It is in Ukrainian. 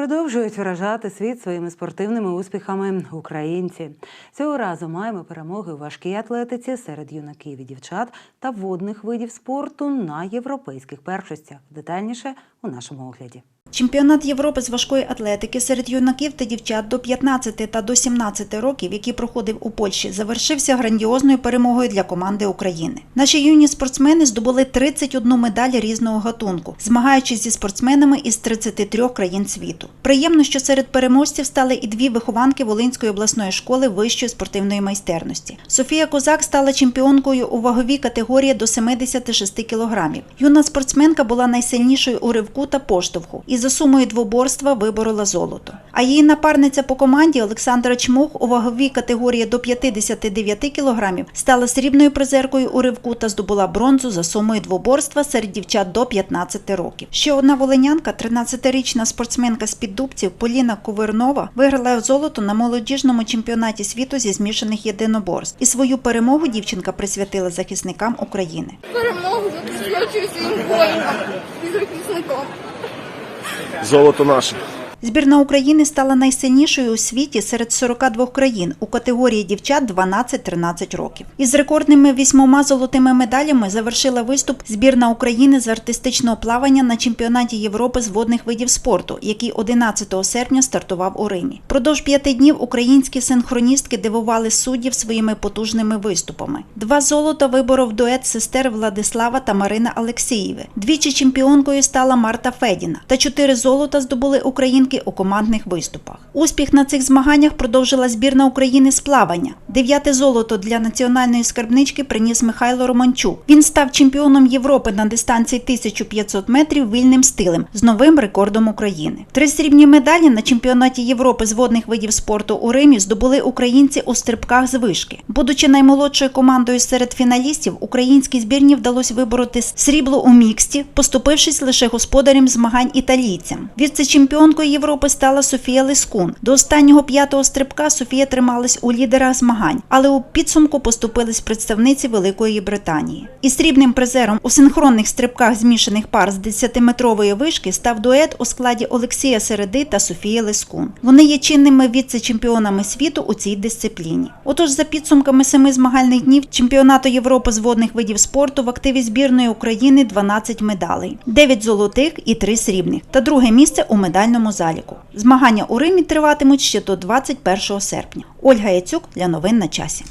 Продовжують вражати світ своїми спортивними успіхами українці. Цього разу маємо перемоги у важкій атлетиці серед юнаків і дівчат та водних видів спорту на європейських першостях. Детальніше у нашому огляді. Чемпіонат Європи з важкої атлетики серед юнаків та дівчат до 15 та до 17 років, який проходив у Польщі, завершився грандіозною перемогою для команди України. Наші юні спортсмени здобули 31 медаль різного гатунку, змагаючись зі спортсменами із 33 країн світу. Приємно, що серед переможців стали і дві вихованки Волинської обласної школи вищої спортивної майстерності. Софія Козак стала чемпіонкою у ваговій категорії до 76 кілограмів. Юна спортсменка була найсильнішою у ривку та поштовху і за сумою двоборства виборола золото. А її напарниця по команді Олександра Чмух у ваговій категорії до 59 кілограмів стала срібною призеркою у ривку та здобула бронзу за сумою двоборства серед дівчат до 15 років. Ще одна волинянка, 13-річна спортсменка з піддубців Поліна Ковернова, виграла золото на молодіжному чемпіонаті світу зі змішаних єдиноборств. І свою перемогу дівчинка присвятила захисникам України. перемогу присвячую своїм воїнам і захисникам. Золото наше. Збірна України стала найсильнішою у світі серед 42 країн у категорії дівчат 12-13 років. Із рекордними вісьмома золотими медалями завершила виступ збірна України з артистичного плавання на чемпіонаті Європи з водних видів спорту, який 11 серпня стартував у Римі. Продовж п'яти днів українські синхроністки дивували суддів своїми потужними виступами. Два золота виборов дует сестер Владислава та Марина Алексієви. Двічі чемпіонкою стала Марта Федіна. Та чотири золота здобули українки у командних виступах. Успіх на цих змаганнях продовжила збірна України з плавання. Дев'яте золото для національної скарбнички приніс Михайло Романчук. Він став чемпіоном Європи на дистанції 1500 метрів вільним стилем з новим рекордом України. Три срібні медалі на чемпіонаті Європи з водних видів спорту у Римі здобули українці у стрибках з вишки. Будучи наймолодшою командою серед фіналістів, українській збірні вдалося вибороти срібло у міксті, поступившись лише господарям змагань італійцям. Віце-чемпіонкою Європи стала Софія Лискун. До останнього п'ятого стрибка Софія трималась у лідерах змагань, але у підсумку поступились представниці Великої Британії. І срібним призером у синхронних стрибках змішаних пар з 10-метрової вишки став дует у складі Олексія Середи та Софії Лискун. Вони є чинними віце-чемпіонами світу у цій дисципліні. Отож, за підсумками семи змагальних днів чемпіонату Європи з водних видів спорту в активі збірної України 12 медалей, 9 золотих і 3 срібних, та друге місце у медальному заліку. Змагання у Римі триватимуть ще до 21 серпня. Ольга Яцюк для новин на часі.